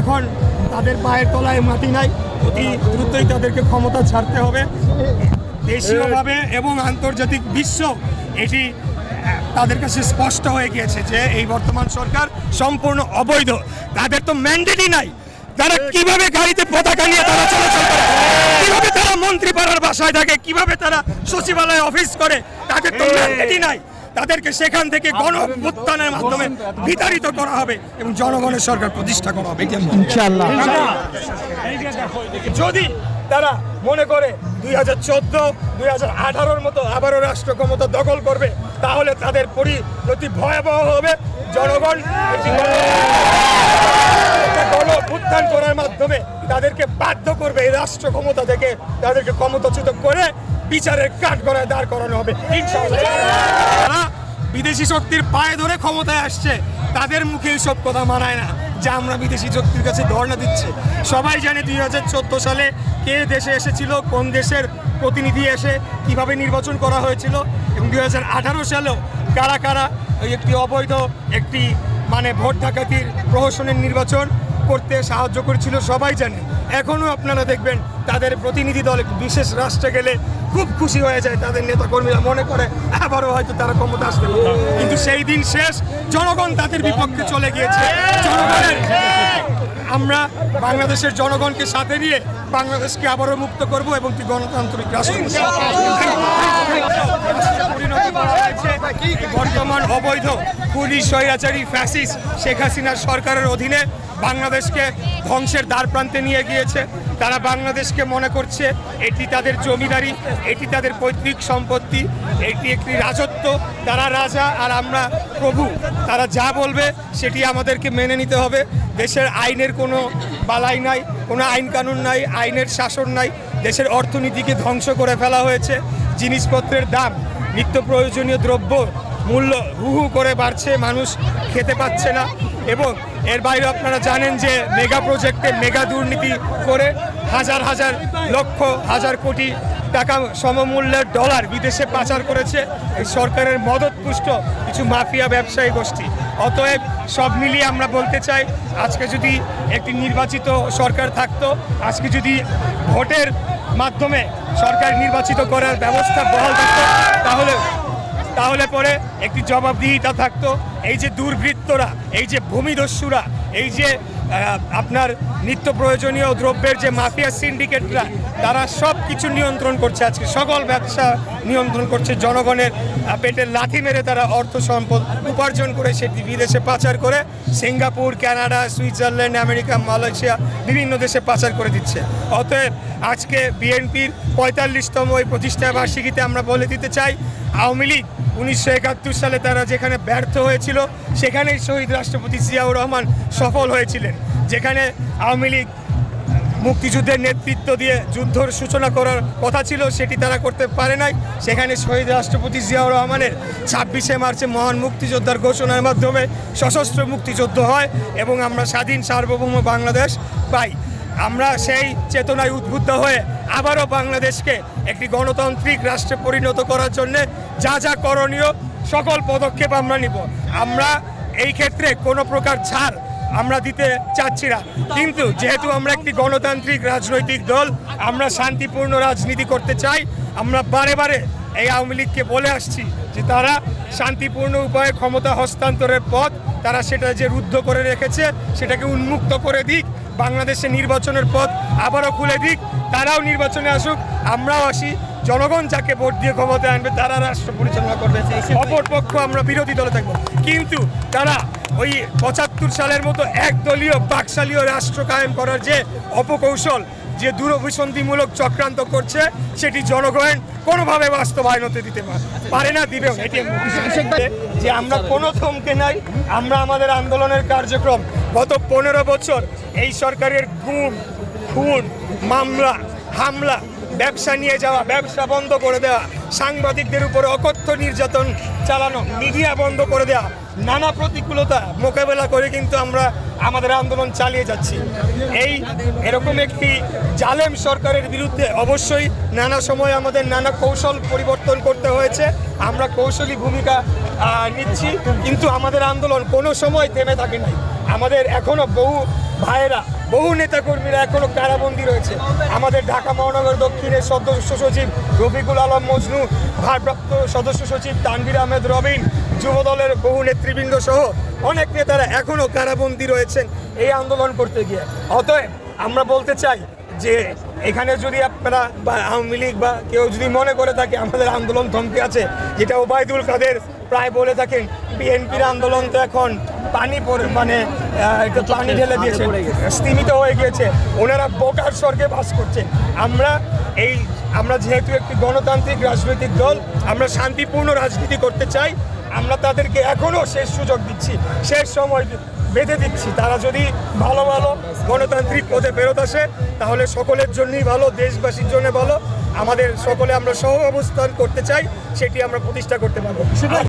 এখন তাদের পায়ের তলায় মাটি নাই। অতি দ্রুতই তাদেরকে ক্ষমতা ছাড়তে হবে। দেশীয়ভাবে এবং আন্তর্জাতিক বিশ্ব এটি তাদের কাছে স্পষ্ট হয়ে গিয়েছে যে এই বর্তমান সরকার সম্পূর্ণ অবৈধ। তাদের তো ম্যান্ডেটই নাই। তারা কীভাবে গাড়িতে পতাকা নিয়ে তারা চলাচল করে? কীভাবে তারা মন্ত্রী পাড়ার বাসায় থাকে? কীভাবে তারা সচিবালয়ে অফিস করে? তাদের তো ম্যান্ডেটই নাই। তাদেরকে সেখান থেকে গণ অভ্যুত্থানের মাধ্যমে বিতাড়িত করা হবে এবং জনগণের সরকার প্রতিষ্ঠা করা হবে যদি তারা মনে করে দুই হাজার চোদ্দ দুই হাজার আঠারোর মতো আবারও রাষ্ট্র ক্ষমতা দখল করবে তাহলে তাদের পরিণতি ভয়াবহ হবে। জনগণ গণ- উত্থান করার মাধ্যমে তাদেরকে বাধ্য করবে এই রাষ্ট্র ক্ষমতা থেকে তাদেরকে ক্ষমতাচ্যুত করে বিচারের কাঠ গড়ায় দাঁড় করানো হবে। ইনশাআল্লাহ। বিদেশি শক্তির পায়ে ধরে ক্ষমতায় আসছে, তাদের মুখে সব কথা মানায় না, যে আমরা বিদেশি শক্তির কাছে ধর্ণা দিচ্ছি। সবাই জানে দুই হাজার চোদ্দ সালে কে দেশে এসেছিল, কোন দেশের প্রতিনিধি এসে কীভাবে নির্বাচন করা হয়েছিল, এবং দুই হাজার আঠারো সালেও কারা কারা ওই একটি অবৈধ, একটি মানে ভোট ডাকাতির প্রহসনের নির্বাচন করতে সাহায্য করেছিল, সবাই জানে। এখনও আপনারা দেখবেন তাদের প্রতিনিধি দল বিশেষ রাষ্ট্রে গেলে খুব খুশি হয়ে যায়, তাদের নেতাকর্মীরা মনে করে আবারও হয়তো তারা ক্ষমতা আসতে কিন্তু সেই দিন শেষ, জনগণ তাদের বিপক্ষে চলে গিয়েছে। আমরা বাংলাদেশের জনগণকে সাথে নিয়ে বাংলাদেশকে আবারও মুক্ত করব এবং একটি গণতান্ত্রিক রাষ্ট্র করা হয়েছে বর্তমান অবৈধ পুলিশ, স্বৈরাচারী ফ্যাসিস শেখ হাসিনার সরকারের অধীনে বাংলাদেশকে ধ্বংসের দ্বার প্রান্তে নিয়ে গিয়েছে। তারা বাংলাদেশকে মনে করছে এটি তাদের জমিদারি, এটি তাদের পৈতৃক সম্পত্তি, এটি একটি রাজত্ব। তারা রাজা আর আমরা প্রভু। তারা যা বলবে সেটি আমাদেরকে মেনে নিতে হবে। দেশের আইনের কোনো বালাই নাই, কোনো আইন কানুন নাই, আইনের শাসন নাই। দেশের অর্থনীতিকে ধ্বংস করে ফেলা হয়েছে। জিনিসপত্রের দাম, নিত্য প্রয়োজনীয় দ্রব্য, মূল্য হু করে বাড়ছে। মানুষ খেতে পাচ্ছে না। এবং এর বাইরে আপনারা জানেন যে মেগা প্রজেক্টে মেগা দুর্নীতি করে হাজার হাজার লক্ষ হাজার কোটি টাকা সমমূল্যের ডলার বিদেশে পাচার করেছে এই সরকারের মদতপুষ্ট কিছু মাফিয়া ব্যবসায়ী গোষ্ঠী। অতএব সব মিলিয়ে আমরা বলতে চাই, আজকে যদি একটি নির্বাচিত সরকার থাকতো, আজকে যদি ভোটের মাধ্যমে সরকার নির্বাচিত করার ব্যবস্থা বহাল থাকতো, তাহলে তাহলে পরে একটি জবাবদিহিতা থাকতো। এই যে দুর্বৃত্তরা, এই যে ভূমিদস্যুরা, এই যে আপনার নিত্য প্রয়োজনীয় দ্রব্যের যে মাফিয়া সিন্ডিকেটরা তারা সব কিছু নিয়ন্ত্রণ করছে আজকে। সকল ব্যবসা নিয়ন্ত্রণ করছে জনগণের আহ, পেটে লাথি মেরে তারা অর্থ সম্পদ উপার্জন করে সেটি বিদেশে পাচার করে Singapore Canada Switzerland America Malaysia বিভিন্ন দেশে পাচার করে দিচ্ছে। অতএব আজকে বিএনপির পঁয়তাল্লিশতম ওই প্রতিষ্ঠা বার্ষিকীতে আমরা বলে দিতে চাই আওয়ামী লীগ উনিশশো একাত্তর সালে তারা যেখানে ব্যর্থ হয়েছিল সেখানেই শহীদ রাষ্ট্রপতি জিয়াউর রহমান সফল হয়েছিলেন। যেখানে আওয়ামী লীগ মুক্তিযুদ্ধের নেতৃত্ব দিয়ে যুদ্ধর সূচনা করার কথা ছিল, সেটি তারা করতে পারে নাই। সেখানে শহীদ রাষ্ট্রপতি জিয়াউর রহমানের ছাব্বিশে মার্চে মহান মুক্তিযোদ্ধার ঘোষণার মাধ্যমে সশস্ত্র মুক্তিযুদ্ধ হয় এবং আমরা স্বাধীন সার্বভৌম বাংলাদেশ পাই। আমরা সেই চেতনায় উদ্বুদ্ধ হয়ে আবারও বাংলাদেশকে একটি গণতান্ত্রিক রাষ্ট্রে পরিণত করার জন্যে যা যা করণীয় সকল পদক্ষেপ আমরা নিব। আমরা এই ক্ষেত্রে কোনো প্রকার ছাড় আমরা দিতে চাচ্ছি না। কিন্তু যেহেতু আমরা একটি গণতান্ত্রিক রাজনৈতিক দল আমরা শান্তিপূর্ণ রাজনীতি করতে চাই আমরা বারে বারে এই আওয়ামী লীগকে বলে আসছি যে তারা শান্তিপূর্ণ উপায়ে ক্ষমতা হস্তান্তরের পথ তারা সেটা যে রুদ্ধ করে রেখেছে সেটাকে উন্মুক্ত করে দিক বাংলাদেশে নির্বাচনের পথ আবারও খুলে দিক তারাও নির্বাচনে আসুক আমরাও আসি জনগণ যাকে ভোট দিয়ে ক্ষমতায় আনবে তারা রাষ্ট্র পরিচালনা করবে। অপর পক্ষ আমরা বিরোধী দলে থাকব। কিন্তু তারা ওই পঁচাত্তর সালের মতো একদলীয় বাকশালীয় রাষ্ট্র কায়েম করার যে অপকৌশল যে দূরভিসন্ধিমূলক চক্রান্ত করছে সেটি জনগণ কোনোভাবে বাস্তবায়ন হতে দিতে পারে পারে না দিবেও এটি যে আমরা কোনো থমকে নাই আমরা আমাদের আন্দোলনের কার্যক্রম গত পনেরো বছর এই সরকারের গুম খুন মামলা হামলা ব্যবসা নিয়ে যাওয়া, ব্যবসা বন্ধ করে দেওয়া, সাংবাদিকদের উপরে অকথ্য নির্যাতন চালানো, মিডিয়া বন্ধ করে দেওয়া, নানা প্রতিকূলতা মোকাবেলা করে কিন্তু আমরা আমাদের আন্দোলন চালিয়ে যাচ্ছি। এই এরকম একটি জালেম সরকারের বিরুদ্ধে অবশ্যই নানা সময় আমাদের নানা কৌশল পরিবর্তন করতে হয়েছে। আমরা কৌশলী ভূমিকা নিচ্ছি, কিন্তু আমাদের আন্দোলন কোনো সময় থেমে থাকে নাই। আমাদের এখনও বহু ভাইয়েরা, বহু নেতাকর্মীরা এখনও কারাবন্দী রয়েছে। আমাদের ঢাকা মহানগর দক্ষিণের সদস্য সচিব রফিকুল আলম মজনু, ভারপ্রাপ্ত সদস্য সচিব তানভীর আহমেদ রবিন, যুবদলের বহু নেতৃবৃন্দ সহ অনেক নেতারা এখনও কারাবন্দী রয়েছেন এই আন্দোলন করতে গিয়ে। অতএব আমরা বলতে চাই যে এখানে যদি আপনারা বা আওয়ামী লীগ বা কেউ যদি মনে করে থাকে আমাদের আন্দোলন থমকে আছে, যেটা ওবায়দুল কাদের প্রায় বলে থাকেন বিএনপির আন্দোলন তো এখন পানি পড়ে মানে একটু পানি ঢেলে দিয়েছে স্তীমিত হয়ে গিয়েছে। ওনারা বোকার স্বর্গে বাস করছেন। আমরা এই আমরা যেহেতু একটি গণতান্ত্রিক রাজনৈতিক দল আমরা শান্তিপূর্ণ রাজনীতি করতে চাই আমরা তাদেরকে এখনও শেষ সুযোগ দিচ্ছি শেষ সময় বেঁধে দিচ্ছি। তারা যদি ভালো ভালো গণতান্ত্রিক পথে ফেরত আসে তাহলে সকলের জন্যই ভালো দেশবাসীর জন্য ভালো। আমাদের সকলে আমরা সহ অবস্থান করতে চাই সেটি আমরা প্রতিষ্ঠা করতে পারব।